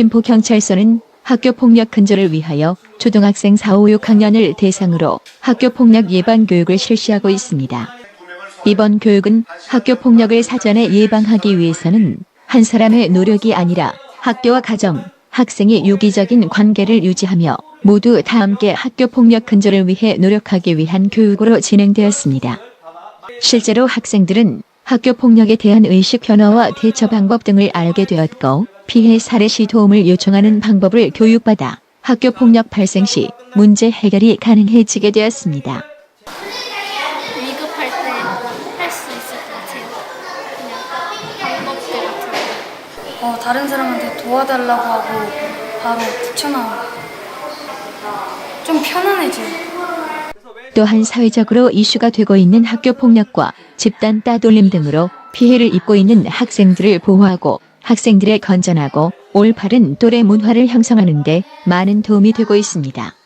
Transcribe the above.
김포 경찰서는 학교 폭력 근절을 위하여 초등학생 4, 5, 6학년을 대상으로 학교 폭력 예방 교육을 실시하고 있습니다. 이번 교육은 학교 폭력을 사전에 예방하기 위해서는 한 사람의 노력이 아니라 학교와 가정, 학생의 유기적인 관계를 유지하며 모두 다 함께 학교 폭력 근절을 위해 노력하기 위한 교육으로 진행되었습니다. 실제로 학생들은 학교 폭력에 대한 의식 변화와 대처 방법 등을 알게 되었고 피해 사례 시 도움을 요청하는 방법을 교육받아 학교 폭력 발생 시 문제 해결이 가능해지게 되었습니다. 위급할 때 할 수 있을 것 같아요. 그냥 방법들 같은 거. 어, 다른 사람한테 도와달라고 하고 바로 뛰쳐나오고 좀 편안해져요. 또한 사회적으로 이슈가 되고 있는 학교 폭력과 집단 따돌림 등으로 피해를 입고 있는 학생들을 보호하고 학생들의 건전하고 올바른 또래 문화를 형성하는 데 많은 도움이 되고 있습니다.